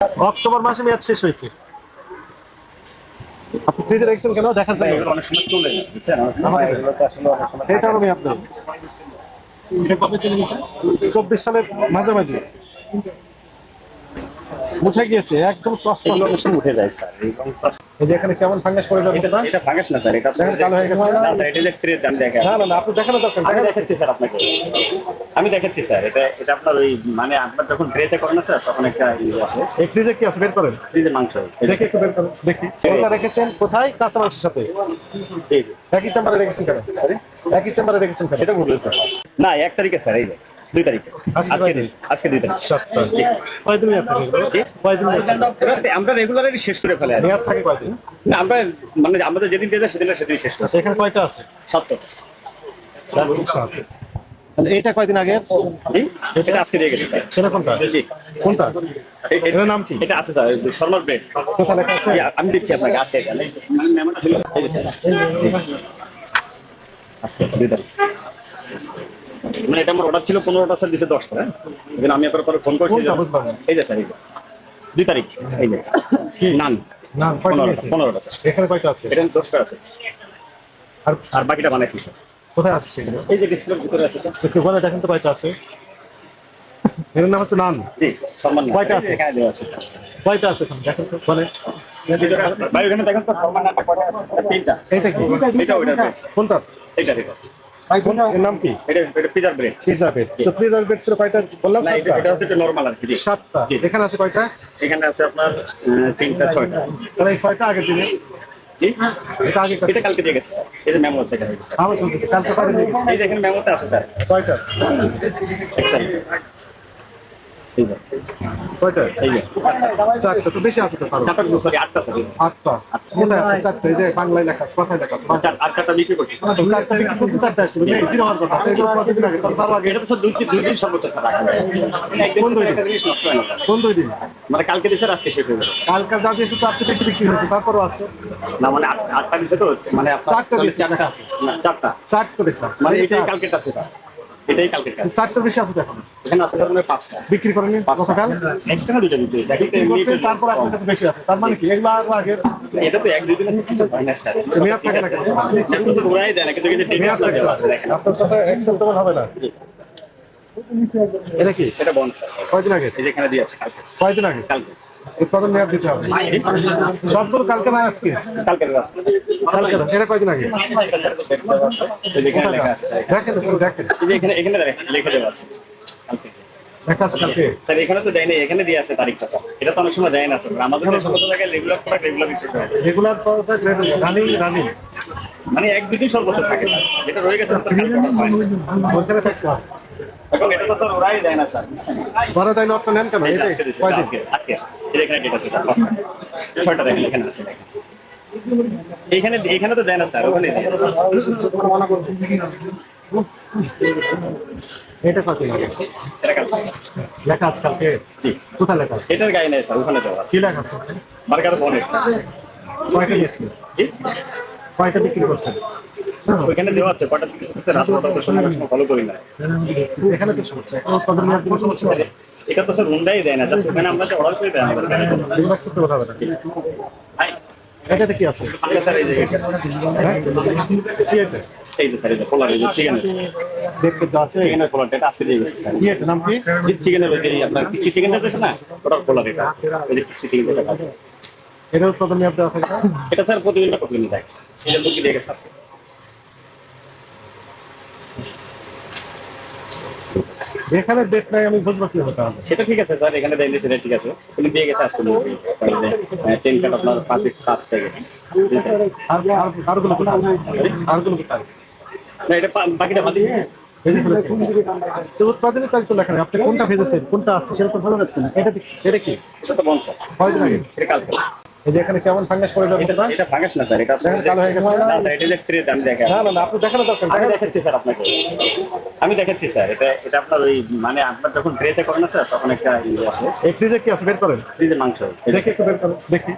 October মাসে মেয়াদ শেষ হয়েছে। আপনি ফ্রিজে রেখেছেন কেন? দেখার জন্য। এটা অনেক সময় চলে নেই চব্বিশ সালের মাঝামাঝি। উঠে গিয়েছে একদম এগুলো উঠে যায় স্যার। এই যে এখানে কেমন ফাঙ্গাস করে যাবে এটা এটা ফাঙ্গাস না স্যার এটা দেখেন কালো হয়ে গেছে। না স্যার এটা যে আমি দেখেন না না আপনি দেখানো দরকার আমি দেখা দেখাচ্ছি স্যার আপনাকে। আমি দেখাচ্ছি স্যার এটা এটা আপনার ওই মানে আপনার যখন গ্রেতে করেন না স্যার তখন একটা ইয়ে আছে। এই ফ্রিজে কি আছে? বের করেন। ফ্রিজে মাংস। দেখি একটু বের করেন দেখি। ওটা রেখেছেন কোথায়? কাঁচা মাংসের সাথে। জি জি। একই চেম্বারে রেখেছেন কেন? সরি একই চেম্বারে রেখেছেন কেন? সেটা ভুল স্যার। না এক তারিখে স্যার এই দুই তারিখে। আজকে দুই তারিখ। কয়দিন? আমরা রেগুলারলি শেষ করে ফেলে মেয়াদ থাকে কয়দিন না, আমরা মানে আমাদের যেদিন দিয়ে সেদিন সেদিন শেষ আচ্ছা এখানে কয়টা আছে? সত্তর সাত। তাহলে এইটা কয়দিন আগে? এটা আজকে দিয়ে গেছে সেটা কোনটা? কোনটা? এটার নাম কি? এটা আছে স্যার শর্মার ব্রেড। লেখা আছে? আমি দিচ্ছি আপনাকে আছে এটা। আজকে দুই তারিখ। মানে এটা আমার অর্ডার ছিল পনেরোটা স্যার দিচ্ছে দশটা হ্যাঁ? এখানে আমি আপনার পরে ফোন করছি। এই যে স্যার এই যে। দুই তারিখ এই যে। নান। পনেরোটা স্যার। এখানে কয়টা আছে? দশটা আছে। আর আর বাকিটা বানাইছি স্যার। কোথায় আছে সেগুলো? এই যে ডিসপ্লের ভিতরে আছে স্যার। একটু বলে দেখেন তো কয়টা আছে। এর নাম হচ্ছে নান। জি সম্মান কয়টা আছে? এখানে দেওয়া আছে স্যার। কয়টা আছে দেখেন তো বলে। ভাই ওখানে দেখেন তো সম্মান নানটা কয়টা আছে? তিনটা। এইটা কি? এটা ওইটা কোনটা? এটা এটা এর নাম কি? এটা এটা পিজার ব্রেড বেড তো পিজা ব্রেড ছিল কয়টা? বললাম এটা হচ্ছে নরমাল আর কি জি। সাতটা। এখানে আছে কয়টা? এখানে আছে আপনার তিনটা ছয়টা। তাহলে এই ছয়টা আগের দিনে? জি। এটা আগে এটা কালকে দিয়ে গেছে স্যার। এই যে মেমো আছে এটা আমার কালকে কয়টা দিয়ে গেছে? এই যে এখানে মেমোতে আছে স্যার। কয়টা? একটা। এই যে কয়টা? এই যে। চারটা তো বেশি আছে তো কারও চারটা সরি আটটা স্যার আটটা। কোথায় আছে? চারটা এই যে বাংলায় লেখা আছে কথায় লেখা আছে আর চারটা বিক্রি করছি। চারটা বিক্রি করতে চারটা আসছে। বুঝলি? জিরো হওয়ার কথা। তো এগুলো কতদিন আগে তার আগে এটা তো স্যার দুই দুই দিন সর্বোচ্চ খারাপ কোন দুই দিন? একটা জিনিস নষ্ট হয় কোন দুই দিন? মানে কালকে দিছে আজকে শেষ হয়ে স্যার। কালকা যা দিয়েছে তার চেয়ে বেশি বিক্রি হয়েছে। তারপরও আছে। না মানে আটটা দিছে তো মানে চারটা চারটা আছে। চারটা। চারটা দেখলাম। মানে এই যে এটাই আছে স্যার। এটাই কালকের কাছে চারটার বেশি আছে এখন? এখানে আছে ধরনের পাঁচটা। বিক্রি করেনি গতকাল? একটা না দুইটা বিক্রি হয়েছে। একটা বিক্রি তারপর আপনার কাছে বেশি আছে। তার মানে কি? এগুলো আরও আগে এটা তো এক দুই দিনে কিছু হয় না স্যার মেয়াদ থাকে না কেন? এখন তো দেয় না কিন্তু এই মেয়াদ আপনার হবে। আপনার সাথে অ্যাকসেপ্টেবল হবে না? জি। এটা কি? এটা কয়দিন আগে? এই দিয়ে আছে কালকে। কয়দিন আগে? কালকে। উৎপাদন মেয়াদ দিতে হবে। সবগুলো কালকে না আজকে? কালকে এটা কয়দিন আগে। দেখেন তো, দেখেন। এখানে এখানে লিখে দেওয়া আছে। কালকে। লেখা আছে কালকে? স্যার এখানে তো এখানে দিয়ে আছে তারিখটা স্যার। এটা তো অনেক সময় দেয় না স্যার। আমাদের দেশের সমস্ত জায়গায় রেগুলার প্রোডাক্ট রেগুলার বিক্রি করে রেগুলার রানিং রানিং মানে এক দুই দিন সর্বোচ্চ থাকে স্যার। যেটা রয়ে গেছে আপনার কালকে order হয়নি। ওখানে থাকতে হবে। এটা তো স্যার ওরাই দেয় না স্যার বড় তাই নট নেন কেন এটাই? আজকে আজকে আজকে। এই যে এখানে ডেট আছে স্যার পাঁচটা ছয়টা দেখেন এখানে আছে এখানে এখানে তো দেয় না স্যার ওখানে এটা কয়দিন আগে এটা কালকে। লেখা আছে কালকে? জি। কোথায় লেখা আছে? এটার গায়ে নেই স্যার ওখানে দেওয়া আছে। লেখা আছে? বার্গার বনেট কয়টা দিয়েছিলেন? জি? কয়টা বিক্রি করছেন? ওইখানে দেওয়া আছে কটা রাত ফলো করি না। এখানে তো সমস্যা উৎপাদন কোনো সমস্যা এটা তো স্যার হুন্ডাই দেয় না জাস্ট ওখানে আমরা অর্ডার করে দেয় আমাদের এটাতে কি আছে? তাহলে স্যার এই যে হ্যাঁ? এটা এই যে স্যার এই যে পোলার এই যে চিকেনের দেখতে তো আছে। চিকেনের পোলারটা এটা আজকে দিয়ে গেছে স্যার কি এটা নাম কি? এই চিকেনের যে আপনার চিকেন আছে না ওটার পোলার এটা। এই যে চিকেন যেটা। এটা উৎপাদন মেয়াদ দেওয়া থাকে না? এটা স্যার প্রতিদিন প্রতিদিন এটা দিয়ে গেছে এখানে ডেট নাই আমি বুঝব কি হতে হবে সেটা ঠিক আছে স্যার এখানে দেয়নি সেটা ঠিক আছে। কিন্তু দিয়ে গেছে আজকে টেন কার্ড আপনার পাঁচ পাঁচ প্যাকেট আর আর আরগুলো কোথায়? আরগুলো কোথায়? না এটা বাকিটা বাদ দিয়েছে ভেজে ফেলেছেন তো উৎপাদনের তারিখ তো লেখা নেই। আপনি কোনটা ভেজেছেন? কোনটা আছে? সেটা তো ভালো যাচ্ছে না। এটা কি- এটা কি? এটা তো কয়দিন আগে? এটা কালকে। এই যে এখানে কেমন ফাঙ্গাস করে যাবে এটা এটা ফাঙ্গাস না স্যার এটা দেখেন কালো হয়ে গেছে। না স্যার এটা যে ফ্রেজ আমি দেখেন না না না আপনি দেখানো দরকার দেখা দেখাচ্ছি স্যার আপনাকে। আমি দেখাচ্ছি স্যার এটা এটা আপনার ওই মানে আপনার যখন গ্রেতে করেন না স্যার তখন একটা ইয়ে এই ফ্রিজে কি আছে? বের করেন। যে মাংস। দেখি একটু বের করেন দেখি।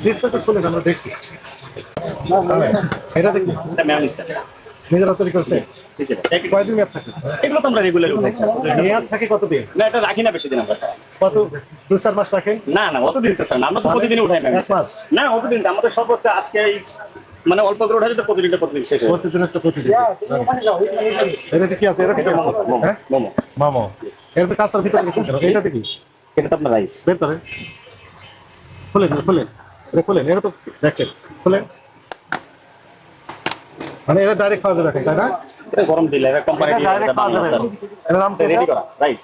ফ্রিজটা তো খুলে আমরা দেখি। এটা দেখি এটা ম্যাম স্যার নিজেরা তৈরি করছে কয়দিন মেয়াদ থাকে? এগুলো তো আমরা রেগুলার মেয়াদ থাকে কতদিন? না এটা রাখি না বেশি দিন আমরা কত দু চার মাস রাখেন? না না অতদিন তো স্যার আমরা তো প্রতিদিন উঠাই না। মাস? না অতদিন আমাদের হচ্ছে আজকে মানে অল্প করে উঠাই তো প্রতিদিনটা প্রতিদিন শেষ। প্রতিদিন একটা প্রতিদিন। এটাতে কি আছে? এটাতে কি এটা আছে? মোমো স্যার, মোমো, এর কাঁচার ভিতরে গেছেন কেন কি? এটা তো আপনার রাইস। বের খুলেন খুলেন। এটা খুলেন এটা তো দেখেন। খুলেন। মানে এটা ডাইরেক্ট খাওয়া যাবে তাই না? এটা গরম দিলে এটা কোম্পানি এটা ডাইরেক্ট খাওয়া যাবে। এর নাম কি রেডি করা রাইস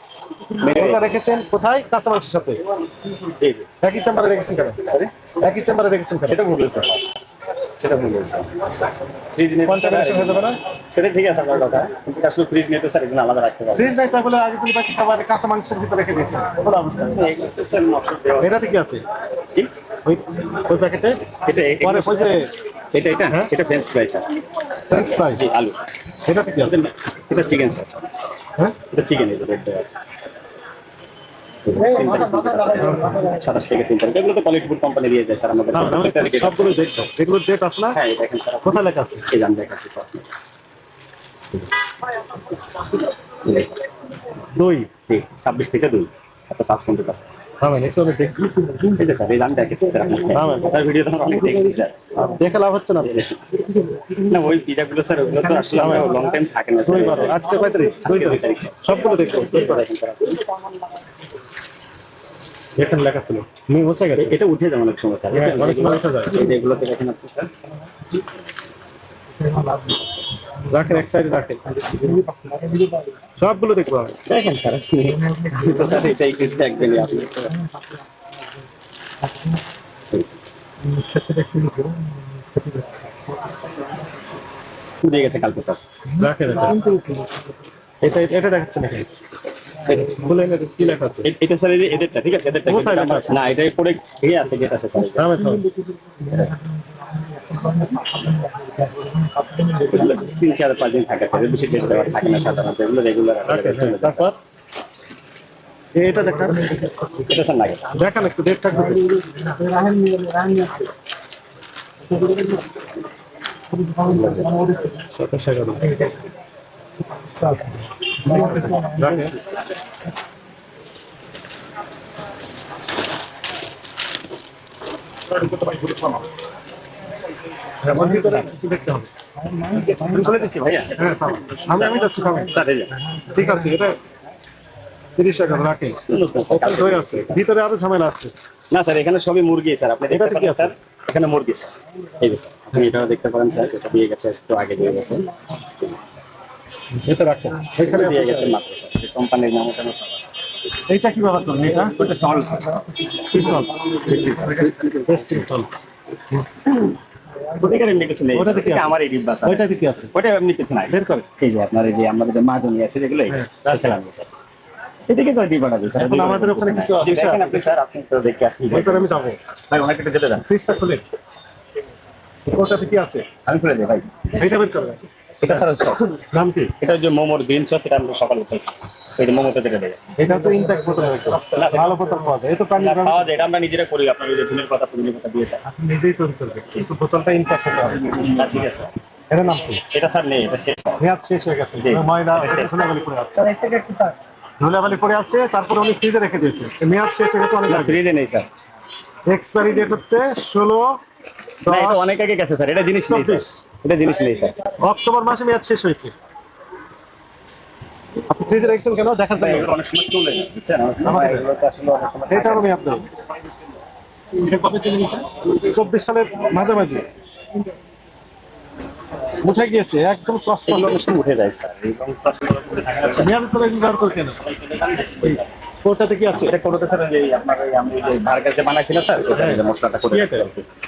এটা রেখেছেন কোথায়? কাঁচা মাংসের সাথে? জি জি। একই চেম্বারে রেখেছেন কেন? সরি একই চেম্বারে রেখেছেন কেন? সেটা ভুল স্যার সেটা ভুল ফ্রিজ নিয়ে কন্টামিনেশন হয়ে যাবে না? সেটা ঠিক আছে আপনার কথা। কিন্তু আসলে ফ্রিজ স্যার এগুলো আলাদা রাখতে পারবে ফ্রিজ নাই তাহলে আগে তুমি বাকি খাবার কাঁচা মাংসের ভিতরে রেখে দিয়েছেন। কোনো অবস্থা স্যার দেওয়া আছে। এটাতে কি আছে? জি। ওই ওই প্যাকেটে এটা পরে ওই যে এটা এটা? হ্যাঁ? এটা French fry sir French fry জি আলু। এটাতে কি আছে? এটা চিকেন স্যার হ্যাঁ? এটা চিকেন যে দেখতে সাতাশ থেকে তিন তারিখ। এগুলো তো কোয়ালিটি ফুড কোম্পানি দিয়ে যায় স্যার আমাদের। না, না, আমি সবগুলো দেখব এগুলো ডেট আছে না? হ্যাঁ দেখেন স্যার কোথায় লেখা আছে? এই জান দেখাচ্ছি স্যার দুই। জি ছাব্বিশ থেকে দুই। আপনার পাঁচ ঘণ্টা হ্যাঁ একটু আমি দেখি ঠিক আছে স্যার এই জান দেখাচ্ছি স্যার হ্যাঁ, ভিডিও তো অনেক দেখছি স্যার দেখে লাভ হচ্ছে না। না ওই পিজাগুলো স্যার ওগুলো তো আসলে আমরা লং টাইম থাকে না বারো আজকে কয় তারিখ? দুই তারিখ। সবগুলো স্যার এখানে লেখা ছিল। মি বসে গেছে। এটা উঠে যাবে অনেক সময় স্যার হ্যাঁ, অনেক সময় উঠে যায়। এগুলোতে দেখেন আপনি স্যার রাখেন এক সাইডে রাখেন। সবগুলো দেখব আমি। দেখেন স্যার। আপনি তো স্যার এটাই কিন্তু দেখবেনই আপনি। পুড়ে গেছে কালকে স্যার। রাখেন এটা। এটা এটা দেখাচ্ছে নাকি? এনে কি লেখা আছে? এটা স্যার যে এদেরটা ঠিক আছে? এদেরটা? না এটা পড়ে আছে গেট আছে স্যার। তিন চার পাঁচ দিন থাকে স্যার বেশি ডেট দেওয়া থাকে না সাধারণত এগুলো রেগুলার তারপর? এটা দেখান। এটা স্যার লাগে। দেখান একটু ডেট থাকবে সাতাশ এগারো রাখেন বন্ধ করে একটু দেখতে হবে আমি আমি যাচ্ছি ঠিক আছে এটা তিরিশ রাখেন ওপেন হয়ে আছে ভিতরে আরও ঝামেলা আছে না স্যার এখানে সবই মুরগি স্যার আপনি এটাতে কি? স্যার এখানে মুরগি স্যার এই যে স্যার আপনি এটাও দেখতে পারেন স্যার এটা দিয়ে গেছে একটু আগে দিয়ে গেছে এটা রাখেন এখানে দিয়ে গেছে মাত্র স্যার কোম্পানির নাম ওটা এইটা কি ব্যবহার করেন এটা ওটা সল স্যার কি সল টেস্টিং সল ওটাকে এমনি কিছু নেই। ওটাতে কি আমার এই ডিব্বা স্যার ওইটাতে কি আছে। ওটা এমনি কিছু নাই। বের করে। এই যে আপনার এই যে আমাদের যে আছে যেগুলো স্যার স্যার এদিকে তো ডিব্বাটা স্যার এখন আমাদের ওখানে কিছু জি, দেখেন আপনি স্যার আপনি তো দেখে আসছি ভিতরে আমি যাব। ভাই অনেক একটু যেতে দেন। ফ্রিজটা খুলে। ওটাতে কি আছে? আমি খুলে দিই ভাই। এইটা বের করবেন এটা স্যার নাম কি? এটা যে মোমোর গ্রিন সস এটা আমরা সকালে খাইছি। এই যে যেটা দেয় এটা হচ্ছে ইনটেক বোতল ভালো বোতল পাওয়া যায়। এটা পানি না, যায় এটা আমরা নিজেরা করি আপনার ওই যে ঝুলের কথা পুদিনের কথা দিয়েছে আপনি নিজেই তৈরি করবেন কিন্তু বোতলটা ইনটেক হতে হবে। ঠিক আছে। এটার নাম কি? এটা স্যার নেই এটা শেষ। মেয়াদ শেষ হয়ে গেছে। জি। ময়দা এটা শেষ। ধুলাবালি পড়ে আছে। ধুলাবালি পড়ে আছে তারপরে উনি ফ্রিজে রেখে দিয়েছে। মেয়াদ শেষ হয়ে গেছে অনেক ফ্রিজে নেই স্যার। এক্সপায়ারি ডেট হচ্ছে ষোলো অনেক আগে গেছে স্যার। এটা জিনিস নেই স্যার। এটা জিনিস নেই স্যার। অক্টোবর মাসে মেয়াদ শেষ হয়েছে। আপনি ফ্রিজে রেখেছেন কেন? দেখার জন্য। অনেক সময় চলে এটারও মেয়াদ নেই চব্বিশ সালের মাঝামাঝি। উঠে গিয়েছে একদম চশমা সস্পষ্ট উঠে যায় স্যার। মেয়াদ তো ব্যবহার করে কেন? ওটাতে কি আছে? এটা করতে স্যার এই আপনার আমি যে ভার্গার যে বানাইছি না স্যার এটা যে মশলাটা করে রাখছি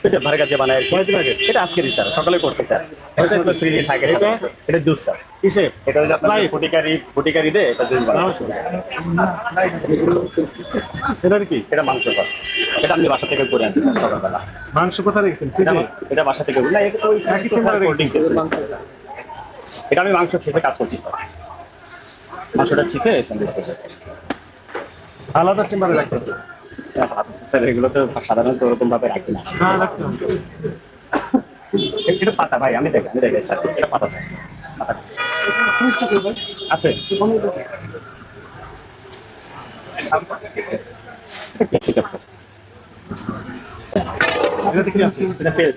এটা? ভার্গার যে বানাই। কয়দিন আগে? এটা আজকেরই স্যার সকালে করছি স্যার। এটা তো ফ্রিজে থাকে এটা? এটা জুস স্যার। কিসের? এটা হচ্ছে আপনার? ফুটিকারি ফুটিকারি দে এটা জুস বানাই। এটার কি? এটা মাংস কর এটা আমি বাসা থেকে করে আনছি স্যার সকালবেলা। মাংস কোথায় রেখেছেন? এটা এটা বাসা থেকে না এটা ওই একই রেখেছেন? এটা আমি মাংস ছিঁচে কাজ করছি স্যার। মাংসটা ছিঁচে স্যান্ডউইচ করছি। আলাদা চেম্বারে রাখতে হবে। স্যার এগুলো তো সাধারণত ওরকম ভাবে রাখি না। হ্যাঁ এটা পাতা ভাই আমি দেখি আমি দেখি স্যার এটা পাতা স্যার আছে ঠিক আছে। এটা কি আছে এটা ফেল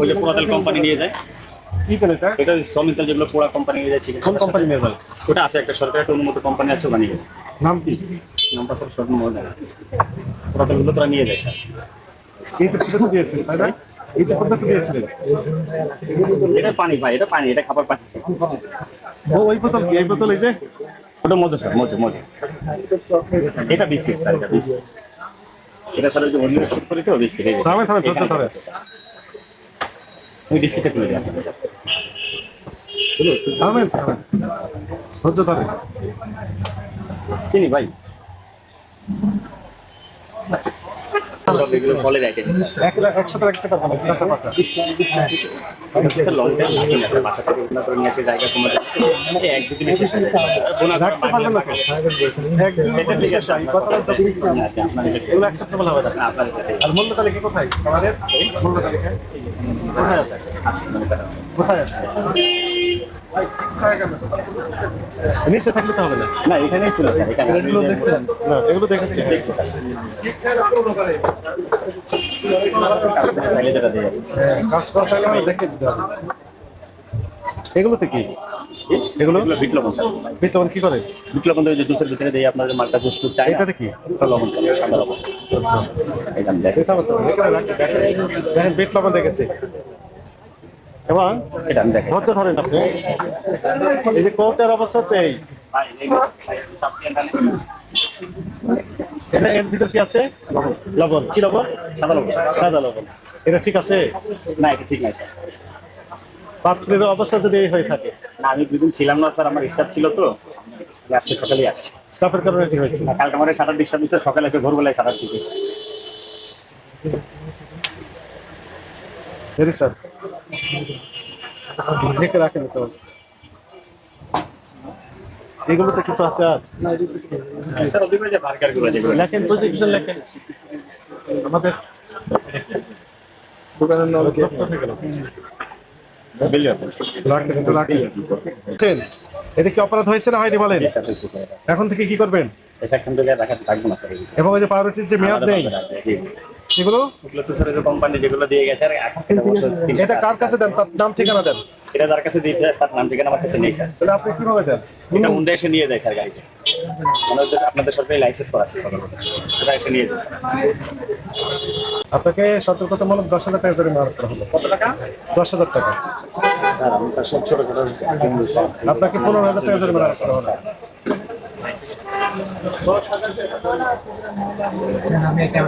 ওই যে পোড়াতেল কোম্পানি নিয়ে যায়। কি এটা? যেগুলো পোড়া কোম্পানি নিয়ে যায় চিকেন কোন কোম্পানি নিয়ে যায়? ওটা আছে একটা সরকারি একটা অনুমত কোম্পানি আছে নাম কি? নাম্বার স্যার সব মনে হয়। না। পোড়াতেলগুলো তোরা নিয়ে যায় স্যার। এইটা পর্যন্ত দিয়েছেন তাই না? এইটা পর্যন্ত দিয়েছিলেন। এটা পানি ভাই এটা পানি এটা খাবার পানি। ও ওই বোতল কি এই বোতল এই যে? ওটা মজা স্যার মজা মজা। এটা বিস্কিট স্যার এটা বিস্কিট। এটা স্যার যে অন্য শুট করে তো বিস্কিট এই। থামে, থামে, থামে। ওই বিস্কিটটা তুলে দিই আপনাকে, স্যার থামেন থামেন ধৈর্য ধরেন চিনি ভাই সব এগুলো ফলের আইটেম স্যার এক- একসাথে রাখতে পারব না ঠিক আছে আর মূল্য তালিকা কোথায় আমাদের মূল্য তালিকা কোথায় আছে। কোথায় আছে নিচে থাকলে তো হবে না। না এখানেই ছিল স্যার এখানে। এগুলো দেখছেন? না এগুলো দেখেছি। দেখছি স্যার। চাইলে যেটা দিয়ে যাবে। কাজ করা চাইলে আমরা দেখে দিতে হবে। এগুলোতে কি? এগুলো? বিট লবণ স্যার। কি করে? বিট লবণ যে জুসের ভিতরে দিয়ে আপনার মালটা জুস চাই এটাতে কি? লবণ স্যার সাদা লবণ। দেখেন। বিট লবণ দেখেছি। এবং ধৈর্য ধরেন আপনি। এই যে কোর্টের অবস্থা হচ্ছে এই। এটা এর ভিতর কি আছে? লবণ। কি লবণ? সাদা লবণ। সাদা লবণ। এটা ঠিক আছে? না এটা ঠিক নাই স্যার। পাত্রের অবস্থা যদি এই হয়ে থাকে। না আমি দুদিন ছিলাম না স্যার আমার স্টাফ ছিল তো। আজকে সকালে আসছি। স্টাফের কারণে কি হয়েছে। না, কালকে আমার সাঁতার ডিস্টার্ব দিচ্ছে সকালে এসে ভোরবেলায় সাঁতার ঠিক হয়েছে। ভেরি স্যার ঢেকে রাখেন তো। এগুলোতে কিছু আছে আর। লেখেন প্রজেক্টর লেখেন। আমাদের দোকানের নাম তো? এতে কি অপরাধ হয়েছে না হয়নি বলেন? জি হয়েছে স্যার এখন থেকে কি করবেন? এটা এখান থেকে রাখাতে থাকব না স্যার। এবং ওই যে পাউরুটির যে মেয়াদ নেই। জি সেগুলো ওগুলো তো স্যার কোম্পানি যেগুলো দিয়ে গেছে আর এটা কার কাছে দেন? তার নাম ঠিকানা দেন। এটা যার কাছে দিতে যায় তার নাম ঠিকানা আমার কাছে নেই স্যার তাহলে আপনি কীভাবে দেন? এটা হুন্ডা এসে নিয়ে যায় স্যার গাড়িতে। মানে আপনাদের সরকারি লাইসেন্স করা আছে সদর ওটা এসে নিয়ে যায় আপনাকে সতর্কতামূলক দশ হাজার টাকা জরিমানা করা হলো। কত টাকা? দশ হাজার টাকা। স্যার আমি তার সব ছোট ছোট আপনাকে পনেরো হাজার টাকা জরিমানা করা হলো। আমি একটা